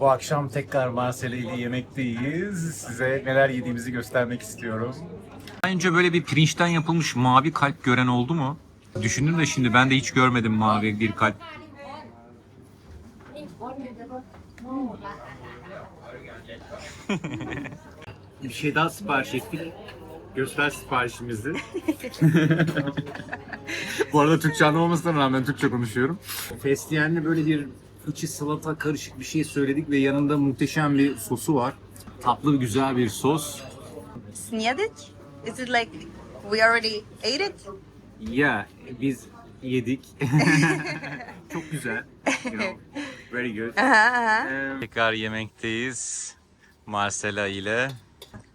Bu akşam tekrar Marcela ile yemekteyiz. Size neler yediğimizi göstermek istiyorum. Daha önce böyle bir pirinçten yapılmış mavi kalp gören oldu mu? Düşündüm de şimdi ben de hiç görmedim mavi bir kalp. Bir şey daha sipariş ettik. Göster siparişimizi. Bu arada Türkçe anlamamasına rağmen Türkçe konuşuyorum. Fesleğenli böyle bir içi salata karışık bir şey söyledik ve yanında muhteşem bir sosu var. Tatlı güzel bir sos. Snedik? Is it like we already ate it? Yeah, biz yedik. Çok güzel. You know, very good. Ee, Tekrar yemekteyiz Marcela ile.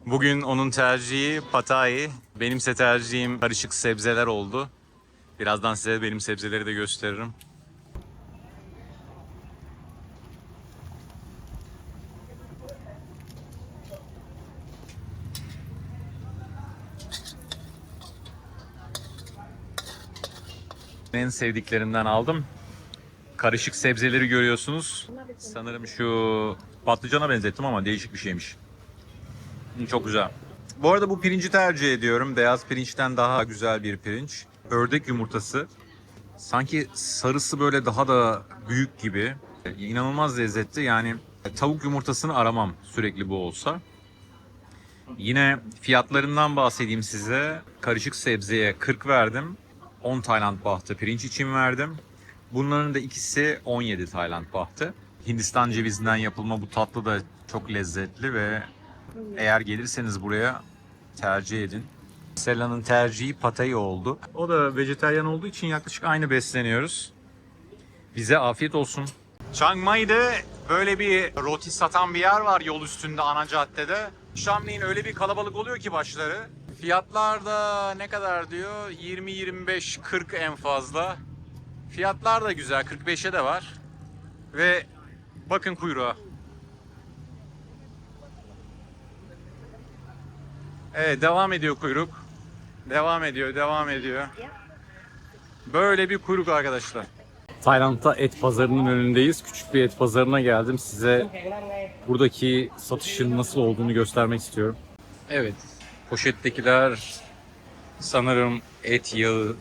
Bugün onun tercihi patay, benimse tercihim karışık sebzeler oldu. Birazdan size benim sebzeleri de gösteririm. En sevdiklerimden aldım. Karışık sebzeleri görüyorsunuz. Sanırım şu patlıcana benzettim ama değişik bir şeymiş. Çok güzel. Bu arada bu pirinci tercih ediyorum. Beyaz pirinçten daha güzel bir pirinç. Ördek yumurtası. Sanki sarısı böyle daha da büyük gibi. İnanılmaz lezzetli. Yani tavuk yumurtasını aramam sürekli bu olsa. Yine fiyatlarından bahsedeyim size. Karışık sebzeye 40 verdim. 10 Tayland bahtı pirinç için verdim. Bunların da ikisi 17 Tayland bahtı. Hindistan cevizinden yapılma bu tatlı da çok lezzetli ve eğer gelirseniz buraya tercih edin. Sela'nın tercihi patay oldu. O da vejetaryen olduğu için yaklaşık aynı besleniyoruz. Bize afiyet olsun. Chiang Mai'de böyle bir roti satan bir yer var yol üstünde ana caddede. Şamli'nin öyle bir kalabalık oluyor ki başları. Fiyatlar da ne kadar diyor? 20, 25, 40 en fazla. Fiyatlar da güzel. 45'e de var. Ve bakın kuyruğa. Evet devam ediyor kuyruk. Devam ediyor, devam ediyor. Böyle bir kuyruk arkadaşlar. Tayland'da et pazarının önündeyiz. Küçük bir et pazarına geldim. Size buradaki satışın nasıl olduğunu göstermek istiyorum. Evet. Poşettekiler sanırım et yağı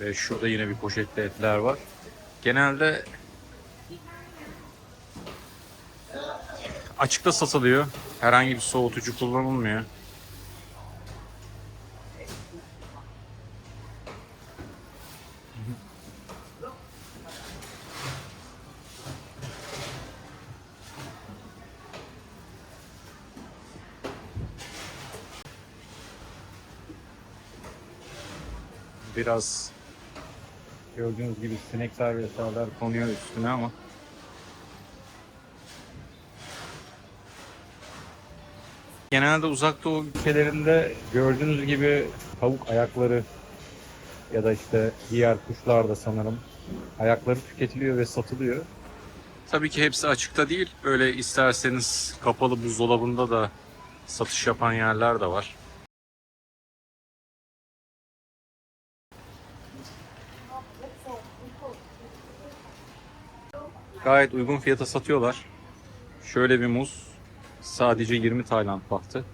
ve şurada yine bir poşette etler var. Genelde açıkta satılıyor. Herhangi bir soğutucu kullanılmıyor. Biraz gördüğünüz gibi sinekler vesaireler konuyor üstüne ama Genelde uzak doğu ülkelerinde gördüğünüz gibi tavuk ayakları ya da işte diğer kuşlar da sanırım ayakları tüketiliyor ve satılıyor. Tabii ki hepsi açıkta değil. Böyle isterseniz kapalı buzdolabında da satış yapan yerler de var. Gayet uygun fiyata satıyorlar. Şöyle bir muz sadece 20 Tayland bahtı.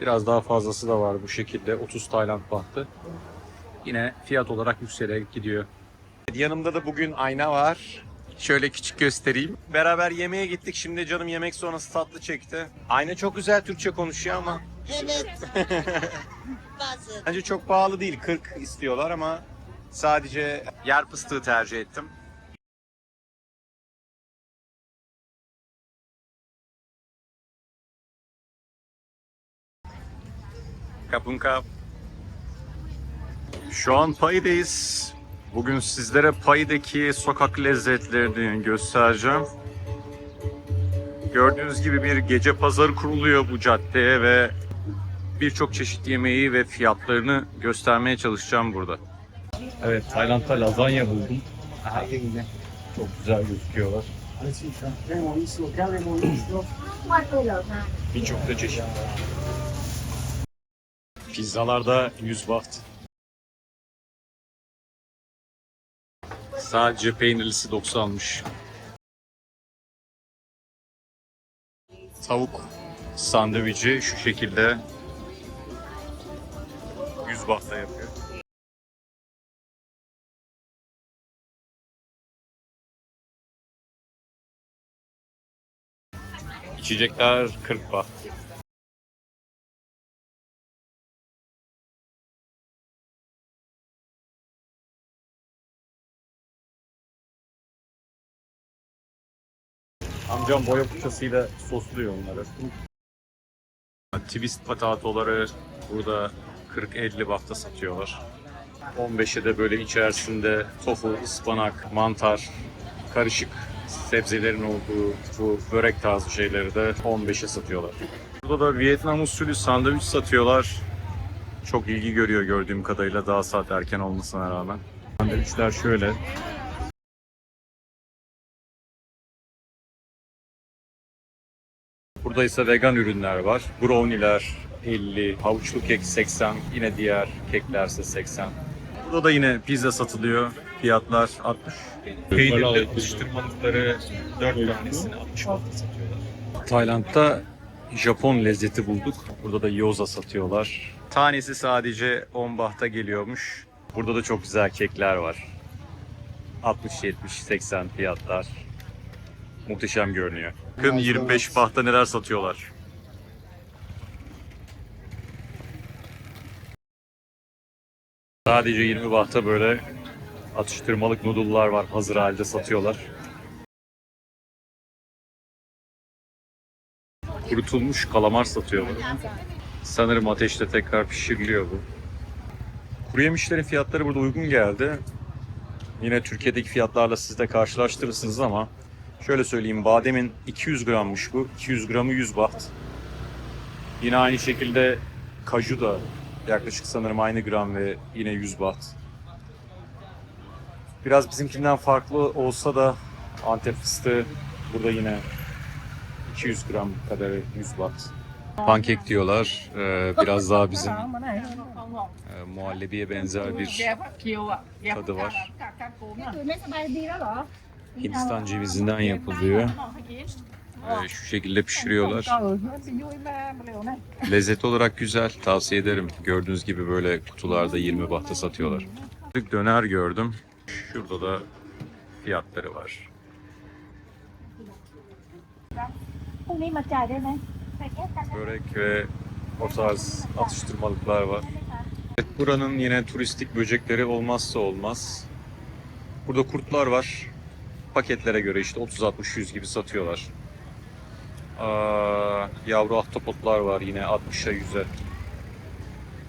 Biraz daha fazlası da var bu şekilde 30 Tayland bahtı. Yine fiyat olarak yükselerek gidiyor. Yanımda da bugün ayna var. Şöyle küçük göstereyim. Beraber yemeğe gittik. Şimdi canım yemek sonrası tatlı çekti. Ayna çok güzel Türkçe konuşuyor ama Evet. Bence çok pahalı değil. 40 istiyorlar ama sadece yer fıstığı tercih ettim. Kap. Şu an Payı'dayız. Bugün sizlere Payı'daki sokak lezzetlerini göstereceğim. Gördüğünüz gibi bir gece pazarı kuruluyor bu caddeye ve birçok çeşit yemeği ve fiyatlarını göstermeye çalışacağım burada. Evet, Tayland'da lazanya buldum. Çok güzel gözüküyorlar. Birçok da çeşit. Pizzalarda 100 baht. Sadece peynirlisi 90'mış. tavuk sandviçi şu şekilde 100 bahta yapıyor. İçecekler 40 baht. Amcam boya fırçasıyla sosluyor onları. Twist patatoları burada 40-50 bahta satıyorlar. 15'e de böyle içerisinde tofu, ıspanak, mantar, karışık sebzelerin olduğu bu börek tarzı şeyleri de 15'e satıyorlar. Burada da Vietnam usulü sandviç satıyorlar. Çok ilgi görüyor gördüğüm kadarıyla daha saat erken olmasına rağmen. Sandviçler şöyle. Burada ise vegan ürünler var. Brownie'ler 50, havuçlu kek 80, yine diğer keklerse 80. Burada da yine pizza satılıyor. Fiyatlar 60. Peynirli atıştırmalıkları 4 tanesini 60 bahta satıyorlar. Tayland'da Japon lezzeti bulduk. Burada da yoza satıyorlar. Tanesi sadece 10 bahta geliyormuş. Burada da çok güzel kekler var. 60, 70, 80 fiyatlar. Muhteşem görünüyor. Bakın 25 bahta neler satıyorlar. Sadece 20 bahta böyle atıştırmalık noodle'lar var. Hazır halde satıyorlar. Kurutulmuş kalamar satıyorlar. Sanırım ateşte tekrar pişiriliyor bu. Kuru yemişlerin fiyatları burada uygun geldi. Yine Türkiye'deki fiyatlarla siz de karşılaştırırsınız ama şöyle söyleyeyim bademin 200 grammış bu. 200 gramı 100 baht. Yine aynı şekilde kaju da yaklaşık sanırım aynı gram ve yine 100 baht. Biraz bizimkinden farklı olsa da Antep fıstığı burada yine 200 gram kadar 100 baht. Pankek diyorlar. Ee, biraz daha bizim e, muhallebiye benzer bir tadı var. Hindistan cevizinden yapılıyor. Ee, şu şekilde pişiriyorlar. Lezzet olarak güzel. Tavsiye ederim. Gördüğünüz gibi böyle kutularda 20 bahta satıyorlar. Döner gördüm. Şurada da fiyatları var. Börek ve o tarz atıştırmalıklar var. Buranın yine turistik böcekleri olmazsa olmaz. Burada kurtlar var. Paketlere göre işte 30-60-100 gibi satıyorlar. Aa, yavru ahtapotlar var yine 60'a 100'e.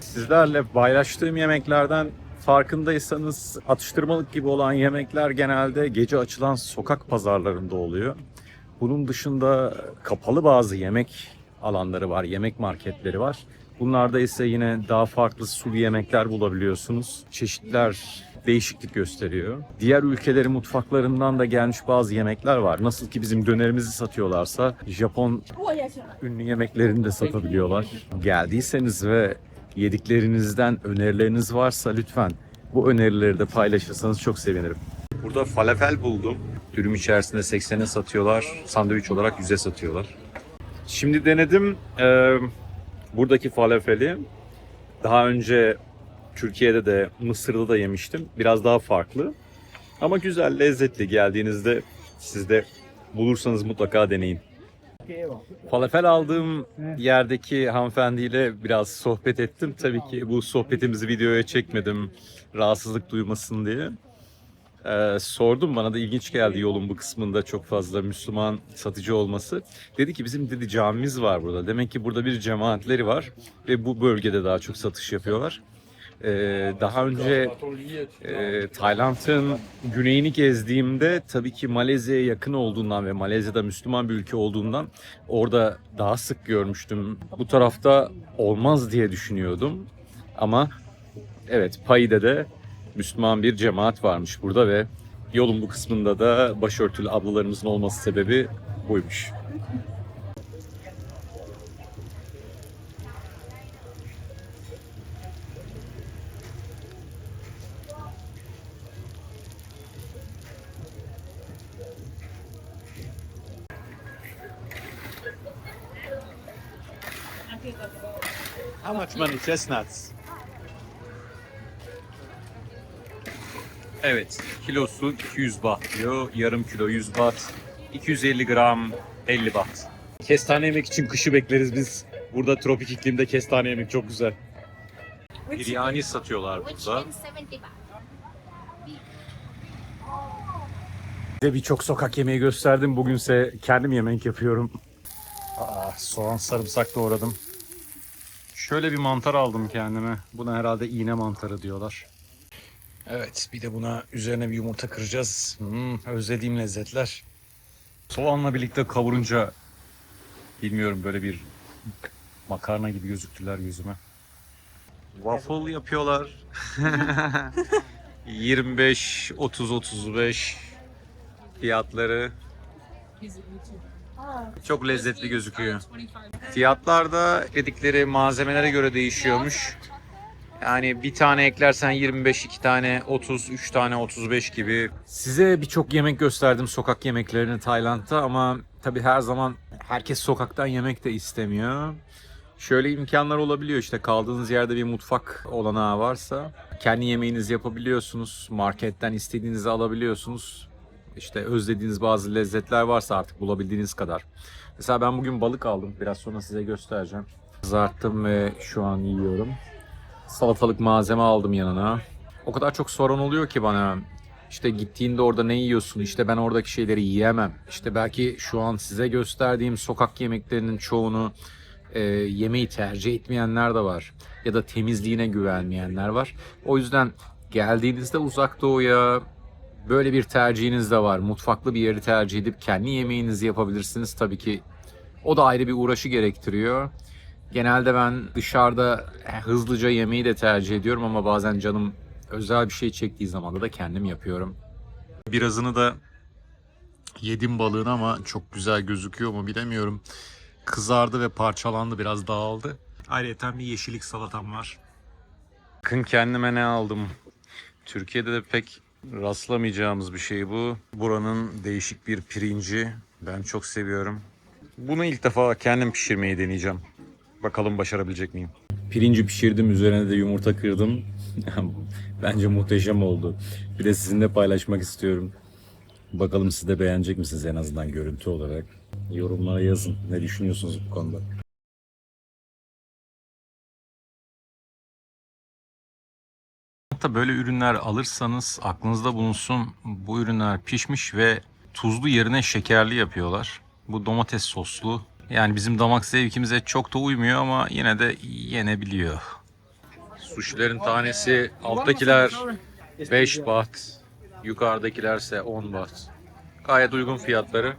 Sizlerle paylaştığım yemeklerden farkındaysanız atıştırmalık gibi olan yemekler genelde gece açılan sokak pazarlarında oluyor. Bunun dışında kapalı bazı yemek alanları var, yemek marketleri var. Bunlarda ise yine daha farklı sulu yemekler bulabiliyorsunuz. Çeşitler değişiklik gösteriyor. Diğer ülkelerin mutfaklarından da gelmiş bazı yemekler var. Nasıl ki bizim dönerimizi satıyorlarsa Japon ünlü yemeklerini de satabiliyorlar. Geldiyseniz ve yediklerinizden önerileriniz varsa lütfen bu önerileri de paylaşırsanız çok sevinirim. Burada falafel buldum. Dürüm içerisinde 80'e satıyorlar. Sandviç olarak 100'e satıyorlar. Şimdi denedim eee, buradaki falafeli. Daha önce Türkiye'de de Mısır'da da yemiştim. Biraz daha farklı. Ama güzel, lezzetli. Geldiğinizde siz de bulursanız mutlaka deneyin. Falafel aldığım yerdeki hanımefendiyle biraz sohbet ettim. Tabii ki bu sohbetimizi videoya çekmedim rahatsızlık duymasın diye. Ee, sordum bana da ilginç geldi yolun bu kısmında çok fazla Müslüman satıcı olması. Dedi ki bizim dedi camimiz var burada. Demek ki burada bir cemaatleri var ve bu bölgede daha çok satış yapıyorlar. Ee, daha önce e, Tayland'ın güneyini gezdiğimde tabii ki Malezya'ya yakın olduğundan ve Malezya'da Müslüman bir ülke olduğundan orada daha sık görmüştüm. Bu tarafta olmaz diye düşünüyordum ama evet Pai'de de Müslüman bir cemaat varmış burada ve yolun bu kısmında da başörtülü ablalarımızın olması sebebi buymuş. Money chestnuts? Evet, kilosu 200 baht diyor. Yarım kilo 100 baht. 250 gram 50 baht. Kestane yemek için kışı bekleriz biz. Burada tropik iklimde kestane yemek çok güzel. Biryani satıyorlar burada. Size birçok sokak yemeği gösterdim. Bugünse kendim yemek yapıyorum. Aa, soğan sarımsak doğradım. Şöyle bir mantar aldım kendime. Buna herhalde iğne mantarı diyorlar. Evet bir de buna üzerine bir yumurta kıracağız. Hmm, özlediğim lezzetler. Soğanla birlikte kavurunca bilmiyorum böyle bir makarna gibi gözüktüler gözüme. Waffle yapıyorlar. 25, 30, 35 fiyatları. Çok lezzetli gözüküyor. Fiyatlar da dedikleri malzemelere göre değişiyormuş. Yani bir tane eklersen 25, iki tane 30, üç tane 35 gibi. Size birçok yemek gösterdim sokak yemeklerini Tayland'da ama tabii her zaman herkes sokaktan yemek de istemiyor. Şöyle imkanlar olabiliyor işte kaldığınız yerde bir mutfak olanağı varsa kendi yemeğinizi yapabiliyorsunuz. Marketten istediğinizi alabiliyorsunuz. İşte özlediğiniz bazı lezzetler varsa artık bulabildiğiniz kadar. Mesela ben bugün balık aldım. Biraz sonra size göstereceğim. Kızarttım ve şu an yiyorum. Salatalık malzeme aldım yanına. O kadar çok soran oluyor ki bana. İşte gittiğinde orada ne yiyorsun? İşte ben oradaki şeyleri yiyemem. İşte belki şu an size gösterdiğim sokak yemeklerinin çoğunu e, yemeği tercih etmeyenler de var. Ya da temizliğine güvenmeyenler var. O yüzden geldiğinizde uzak doğuya böyle bir tercihiniz de var. Mutfaklı bir yeri tercih edip kendi yemeğinizi yapabilirsiniz. Tabii ki o da ayrı bir uğraşı gerektiriyor. Genelde ben dışarıda hızlıca yemeği de tercih ediyorum ama bazen canım özel bir şey çektiği zaman da kendim yapıyorum. Birazını da yedim balığını ama çok güzel gözüküyor mu bilemiyorum. Kızardı ve parçalandı biraz dağıldı. Ayrıca bir yeşillik salatam var. Bakın kendime ne aldım. Türkiye'de de pek rastlamayacağımız bir şey bu. Buranın değişik bir pirinci. Ben çok seviyorum. Bunu ilk defa kendim pişirmeyi deneyeceğim. Bakalım başarabilecek miyim? Pirinci pişirdim, üzerine de yumurta kırdım. Bence muhteşem oldu. Bir de sizinle paylaşmak istiyorum. Bakalım siz de beğenecek misiniz en azından görüntü olarak? Yorumlara yazın. Ne düşünüyorsunuz bu konuda? Hatta böyle ürünler alırsanız aklınızda bulunsun. Bu ürünler pişmiş ve tuzlu yerine şekerli yapıyorlar. Bu domates soslu. Yani bizim damak zevkimize çok da uymuyor ama yine de yenebiliyor. Suşilerin tanesi alttakiler 5 baht, yukarıdakilerse 10 baht. Gayet uygun fiyatları.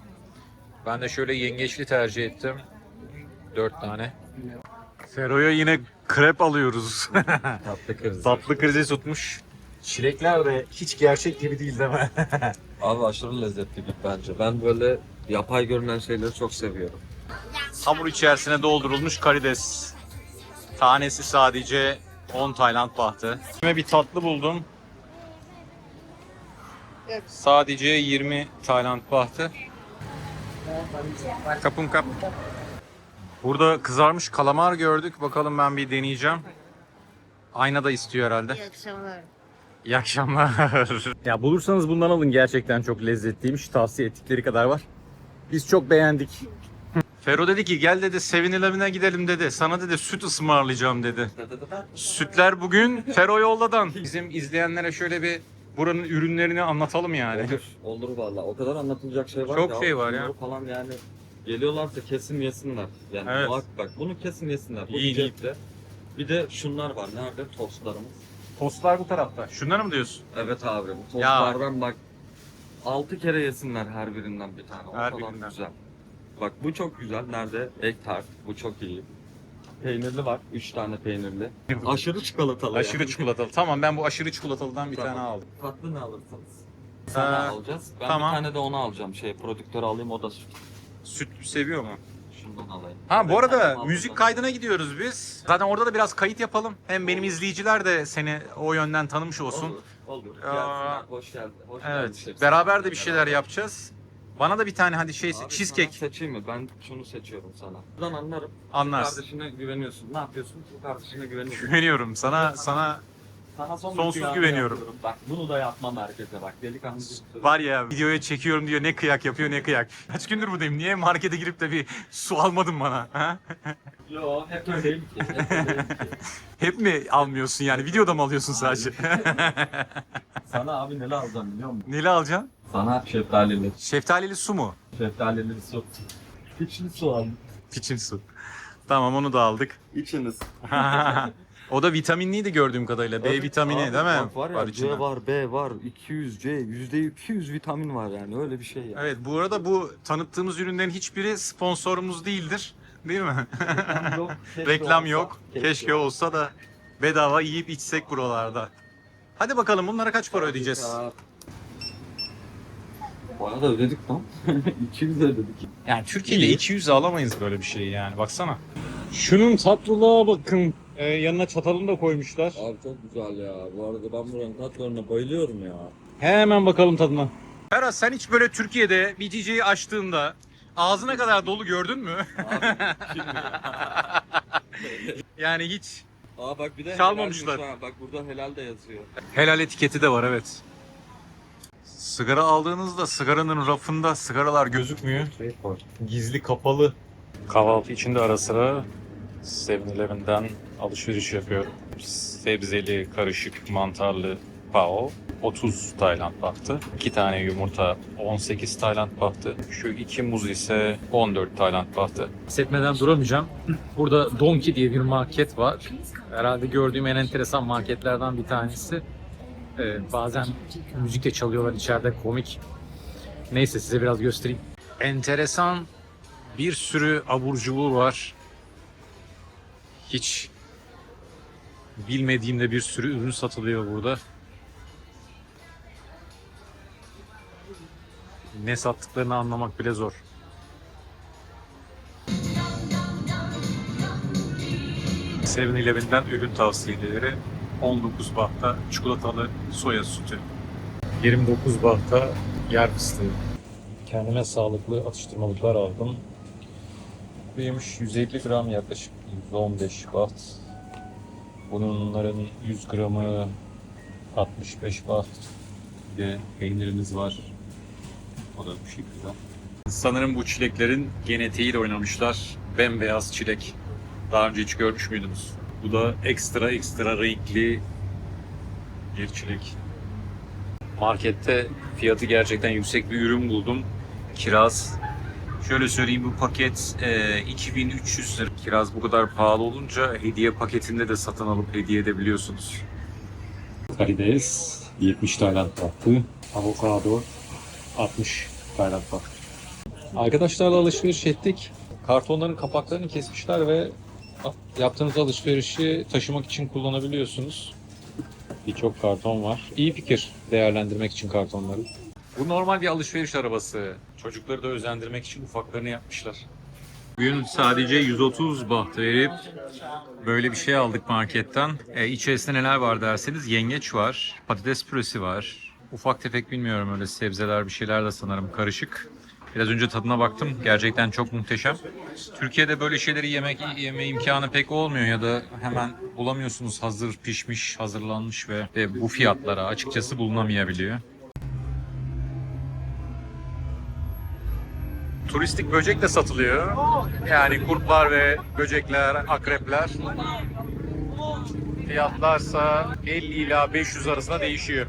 Ben de şöyle yengeçli tercih ettim. 4 tane. Fero'ya yine krep alıyoruz. Tatlı krizi. Tatlı krizi tutmuş. Çilekler de hiç gerçek gibi değil değil mi? Abi aşırı lezzetli bir bence. Ben böyle yapay görünen şeyleri çok seviyorum. Hamur içerisine doldurulmuş karides. Tanesi sadece 10 Tayland bahtı. Ve bir tatlı buldum. Sadece 20 Tayland bahtı. Kapım kap. Burada kızarmış kalamar gördük. Bakalım ben bir deneyeceğim. Ayna da istiyor herhalde. İyi akşamlar. ya bulursanız bundan alın gerçekten çok lezzetliymiş. Tavsiye ettikleri kadar var. Biz çok beğendik. Fero dedi ki gel dedi Seven Eleven'e gidelim dedi. Sana dedi süt ısmarlayacağım dedi. Sütler bugün Fero yolladan. Bizim izleyenlere şöyle bir buranın ürünlerini anlatalım yani. Olur. Olur valla. O kadar anlatılacak şey var Çok ki. şey var ya. Falan yani geliyorlarsa kesin yesinler. Yani Evet. muhakkak bunu kesin yesinler. Bu İyi, iyi. Bir de şunlar var. Nerede? Tostlarımız. Tostlar bu tarafta. Şunları mı diyorsun? Evet abi. Bu tostlardan bak 6 kere yesinler her birinden bir tane. O Her kadar birinden. güzel. Bak bu çok güzel. Nerede? Egg tart. Bu çok iyi. Peynirli var. 3 tane peynirli. Aşırı çikolatalı. Aşırı yani. çikolatalı. Tamam ben bu aşırı çikolatalıdan bir Tamam. tane aldım. Tatlı ne alırsanız. Sana Ha, alacağız. Ben tamam. bir tane de onu alacağım. Şey prodüktörü alayım o da süt. Süt seviyor mu? Şundan alayım. Ha bu arada müzik kaydına gidiyoruz biz. Zaten orada da biraz kayıt yapalım. Hem benim izleyiciler de seni o yönden tanımış olsun. Olur. Olur. Aa, Gelsinler. Hoş geldin. Hoş Evet. hepsi. Beraber de bir şeyler yapacağız. Bana da bir tane hadi şey Abi cheesecake sana seçeyim mi? Ben şunu seçiyorum sana. Buradan anlarım. anlarsın. Kardeşine güveniyorsun. Ne yapıyorsun? Bu kardeşine güveniyorsun. Güveniyorum sana sana Sana son Sonsuz güveniyorum. yapıyorum. Bak bunu da yapmam herkese bak. Delikanlı bir var ya videoya çekiyorum diyor ne kıyak yapıyor ne kıyak. Kaç gündür buradayım niye markete girip de bir su almadın bana? Ha? Yo hep öyleyim ki. Hep öyleyim ki. Hep mi almıyorsun yani videoda mı alıyorsun sadece? Sana abi neler alacağım biliyor musun? Neli alacaksın? Sana şeftalili. Şeftalili su mu? Şeftalili su. İçli su aldım. Piçin su. Tamam onu da aldık. İçiniz. O da vitaminliydi gördüğüm kadarıyla. B vitamini Abi değil mi? Bak var ya içinde. C var, B var, 200 C, %200 vitamin var yani öyle bir şey ya. Evet bu arada bu tanıttığımız ürünlerin hiçbiri sponsorumuz değildir. Değil mi? yok, keşke Reklam olsa, yok. Keşke olsa da bedava yiyip içsek buralarda. Hadi bakalım bunlara kaç para ödeyeceğiz? Ya. Bana da ödedik lan. 200 ödedik. Yani Türkiye'de 200 alamayız böyle bir şey yani baksana. Şunun tatlılığa bakın. Ee, yanına çatalını da koymuşlar. Abi çok güzel ya. Bu arada ben buranın tatlarına bayılıyorum ya. Hemen bakalım tadına. Ferhat sen hiç böyle Türkiye'de BTC'yi açtığında ağzına kadar dolu gördün mü? yani hiç. Aa bak bir de Çalmamışlar. helalmiş ha. Bak burada helal de yazıyor. Helal etiketi de var evet. Sigara aldığınızda sigaranın rafında sigaralar gözükmüyor. Gizli kapalı. Kahvaltı içinde ara sıra 7-Eleven'den alışveriş yapıyorum. Sebzeli, karışık, mantarlı pao 30 Tayland bahtı. 2 tane yumurta 18 Tayland bahtı. Şu iki muz ise 14 Tayland bahtı. Hissetmeden duramayacağım. Burada Donkey diye bir market var. Herhalde gördüğüm en enteresan marketlerden bir tanesi. Ee, bazen müzik de çalıyorlar içeride komik. Neyse size biraz göstereyim. Enteresan bir sürü abur cubur var. Hiç bilmediğimde bir sürü ürün satılıyor burada. Ne sattıklarını anlamak bile zor. Seven Eleven'den ürün tavsiyeleri 19 bahta çikolatalı soya sütü. 29 bahta yer fıstığı. Kendime sağlıklı atıştırmalıklar aldım. Neymiş 150 gram yaklaşık 115 baht. Bunların 100 gramı 65 baht. Bir de peynirimiz var. O da bu şekilde. Sanırım bu çileklerin genetiğiyle oynamışlar. Bembeyaz çilek. Daha önce hiç görmüş müydünüz? Bu da ekstra ekstra renkli bir çilek. Markette fiyatı gerçekten yüksek bir ürün buldum. Kiraz. Şöyle söyleyeyim bu paket e, 2300 lira. Kiraz bu kadar pahalı olunca hediye paketinde de satın alıp hediye edebiliyorsunuz. Karides 70 Tayland bahtı. Avokado 60 Tayland bahtı. Arkadaşlarla alışveriş ettik. Kartonların kapaklarını kesmişler ve yaptığınız alışverişi taşımak için kullanabiliyorsunuz. Birçok karton var. İyi fikir değerlendirmek için kartonları. Bu normal bir alışveriş arabası. Çocukları da özendirmek için ufaklarını yapmışlar. Bugün sadece 130 baht verip böyle bir şey aldık marketten. E, içerisinde neler var derseniz yengeç var, patates püresi var. Ufak tefek bilmiyorum öyle sebzeler bir şeyler de sanırım karışık. Biraz önce tadına baktım. Gerçekten çok muhteşem. Türkiye'de böyle şeyleri yemek yeme imkanı pek olmuyor ya da hemen bulamıyorsunuz hazır pişmiş, hazırlanmış ve, ve bu fiyatlara açıkçası bulunamayabiliyor. Turistik böcek de satılıyor. Yani kurtlar ve böcekler, akrepler. Fiyatlarsa 50 ila 500 arasında değişiyor.